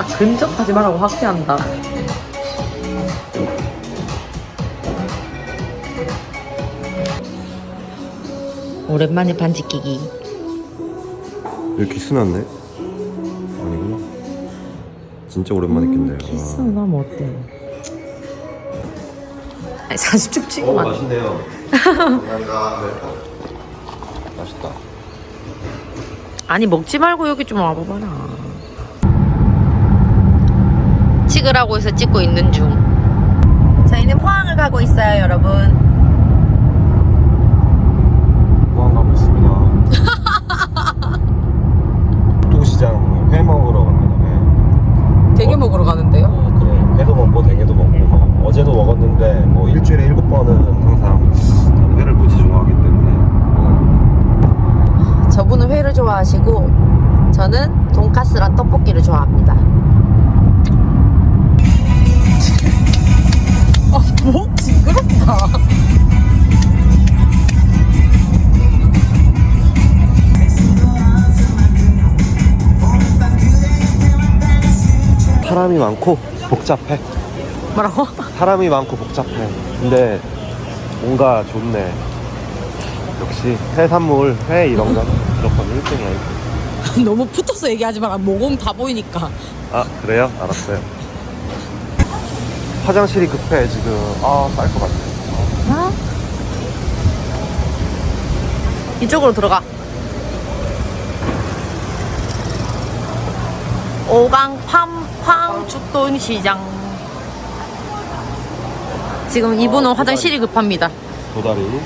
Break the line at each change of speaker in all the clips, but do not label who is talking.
아, 근접하지 말라고 확대한다. 오랜만에 반지 끼기.
여기 키스 났네? 아니구나 진짜 오랜만에 낀대요
키스는 하면 어때? 아니, 사진
좀어
찍으면 안 돼.
맛있네요 감사합니다 맛있다
아니 먹지 말고 여기 좀 와봐봐라. 찍으라고 해서 찍고 있는 중. 저희는 포항을 가고 있어요, 여러분.
포항 가고 있습니다 도시장 회 먹으러 갑니다
되게 먹으러 가는데요?
회 그래 회도 먹고 대게도 먹고 막 어제도 먹었는데 뭐 일주일에 일곱 번은 항상 회를 무지 좋아하기 때문에 어,
저분은 회를 좋아하시고 저는 돈가스랑 떡볶이를 좋아합니다.
사람이 많고 복잡해
뭐라고?
사람이 많고 복잡해. 근데 뭔가 좋네. 역시 해산물, 회 이런 건 무조건 1등이야.
너무 붙어서 얘기하지 마라. 모공 다 보이니까.
아, 그래요? 알았어요. 화장실이 급해, 지금. 아, 쌀것 같아.
어? 이쪽으로 들어가. 오강 팜 팜 죽돈시장. 지금 이분은 화장실이 급합니다.
도다리.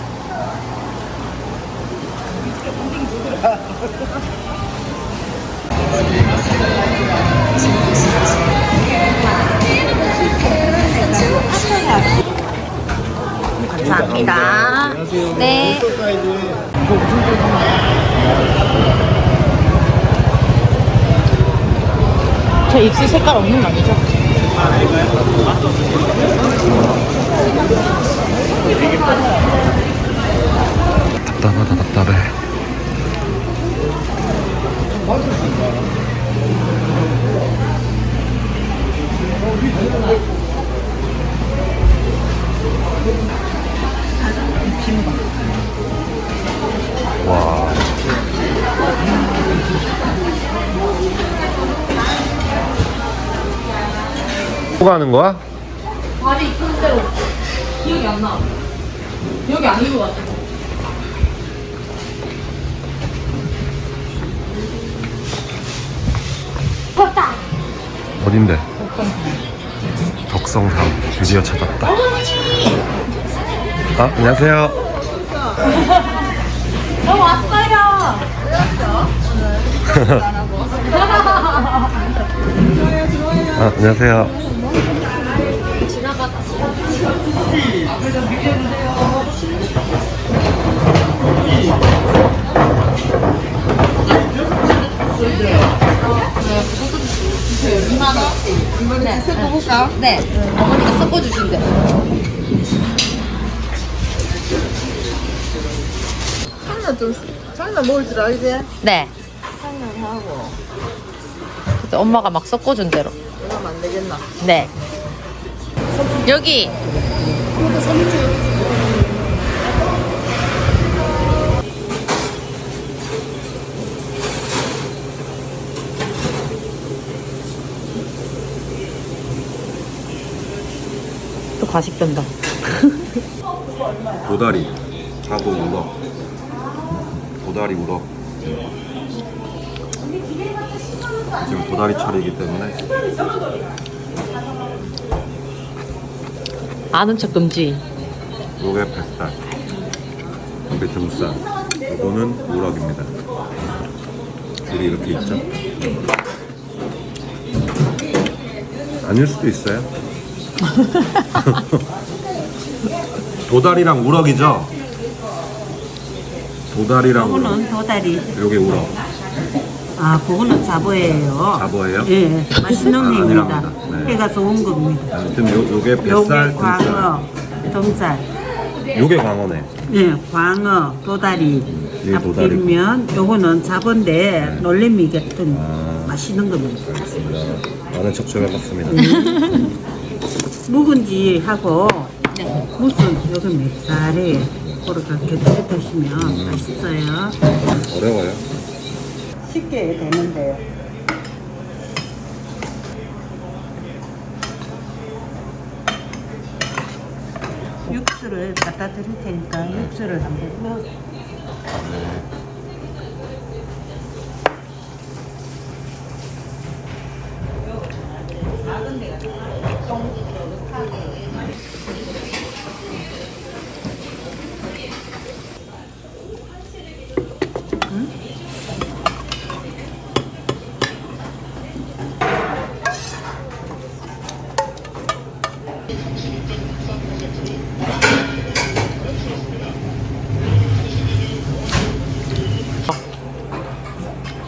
감사합니다. 네. 제 입술 색깔 없는 거 아니죠?
답답하다, 답답해. 뭐 가는 거야?
발이 이쁜 대로 기억이 안 나. 기억이 아닌 것 같아.
어딘데? 덕성삼 드디어 찾았다. 아 안녕하세요.
저 왔어요.
아 안녕하세요.
이번에 섞어볼까? 네. 어머니가 섞어주신대.
장난 좀 장난 먹을 줄 알지?
네.
장난하고
그때 엄마가 막 섞어준 대로.
이러면 안 되겠나?
네. 여기. 또 과식 된다.
도다리, 자도 우럭, 도다리 우럭. 지금 도다리 철이기 때문에
아는 척 금지.
요게 뱃살, 요게 등살, 요거는 우럭입니다. 줄이 이렇게 있죠? 아닐 수도 있어요. 도다리랑 우럭이죠? 도다리랑 우럭.
도다리.
요게 우럭.
아, 그거는 자보예요.
자보예요?
예, 맛있는
아,
입니다.
아니랍니다. 네.
해가 좋은 겁니다.
아무튼 요, 요게
요게
뱃살, 등살.
광어, 등살.
요게 광어네.
예, 광어, 도다리.
예, 도다리.
앞뒷면 요거는 자본데 놀림이겠든
아.
맛있는 겁니다.
아는 척좀 해봤습니다.
묵은지 하고 무슨 여기 맵쌀에 그렇게 곁들여 드시면 맛있어요.
어려워요.
쉽게 되는데요. 육수를 갖다 드릴 테니까 육수를 한번 넣어.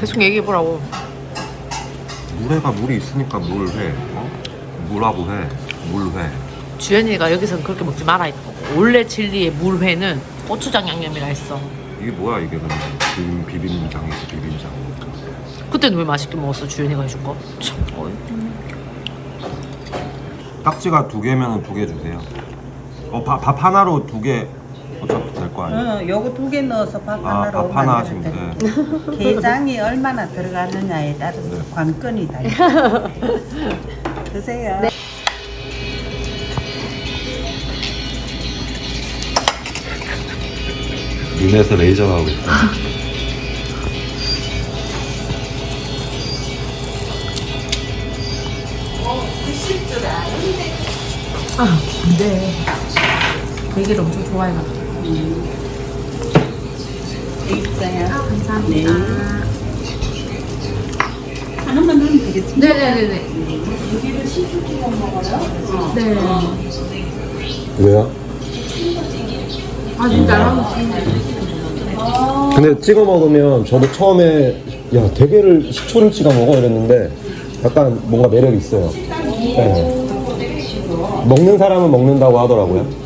계속 얘기해보라고.
물회가 물이 있으니까 물회. 어? 물하고 회. 물회.
주연이가 여기서 그렇게 먹지 말아 했고 원래 진리의 물회는 고추장 양념이라 했어.
이게 뭐야 이게 근데 비빔, 비빔장이지 비빔장.
그때는 왜 맛있게 먹었어 주연이가 해준 거? 참, 어이.
딱지가 두 개면 두 개 주세요. 어, 밥, 밥 하나로 두개 어차피 될 거 아니에요?
어, 요거 두 개 넣어서 밥
아,
하나로
밥 하나
만들면
하시면
돼요.
돼.
게장이 얼마나 들어가느냐에 따라서
네.
관건이 달라요. 드세요.
눈에서 레이저 나오고 있다.
아, 근데 되게 엄청 좋아해가지고.
있어요.
감사합니다.
하나만 넣으면 되겠지.
네네네네. 네.
왜요?
아, 진짜요?
근데 찍어 먹으면 저도 처음에 야 대게를 식초를 찍어 먹어 이랬는데 약간 뭔가 매력이 있어요. 네. 먹는 사람은 먹는다고 하더라고요.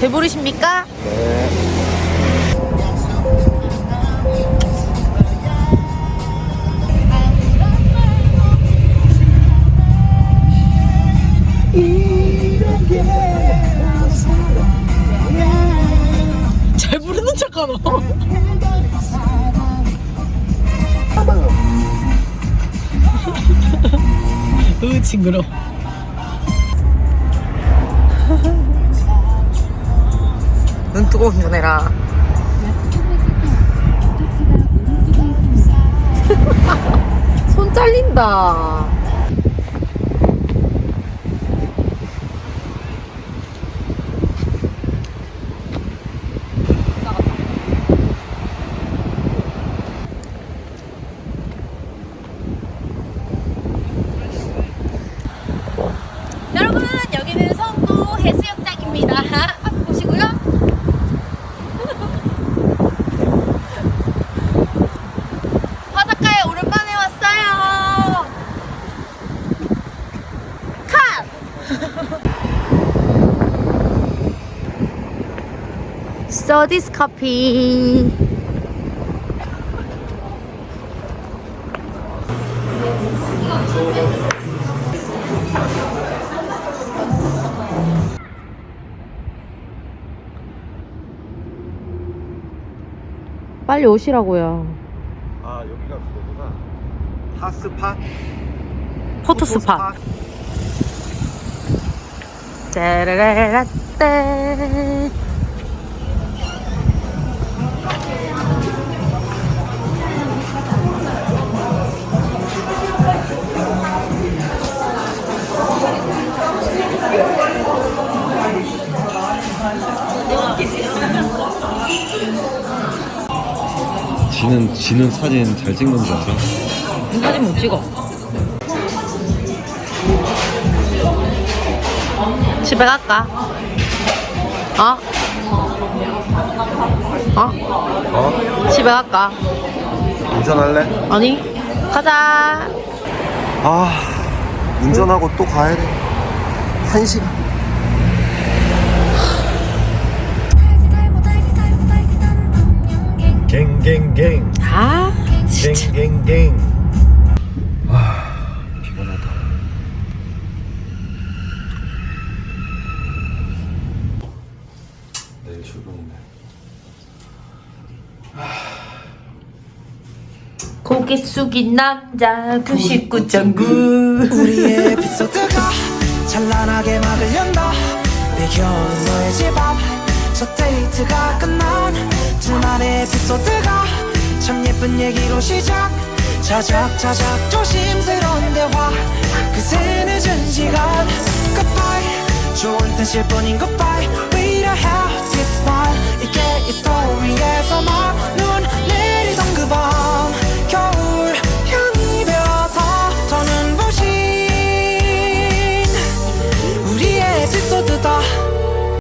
배부르십니까? 잘 부르는 척하노. 으 징그러. 눈 뜨고 운전해라. 손 잘린다. 여러분 여기는 성도 해수욕장입니다. 앞 보시고요. 바닷가에 오랜만에 왔어요. 컷! 서디스 커피. 빨리 오시라고요.
아 여기가 그거구나. 하스파?
포토스팟. 짜라라라떼.
지는 지는 사진 잘 찍는 줄 알아?
사진 못 찍어. 집에 갈까? 어? 어?
어?
집에 갈까?
운전할래?
아니? 가자.
아 운전하고 또 가야 돼. 한 시간. 갱갱갱
아,
갱갱갱. 아 피곤하다. 내일 출근인데.
고개 숙인 남자 99.9.
우리의 에피소드가 찬란하게 막을 연다 내겨오는 너의 집 앞 첫 데이트가 끝난 둘만의 에피소드가 참 예쁜 얘기로 시작. 자작자작 조심스러운 대화. 그새 늦은 시간. Goodbye. 좋은 뜻일 뿐인 goodbye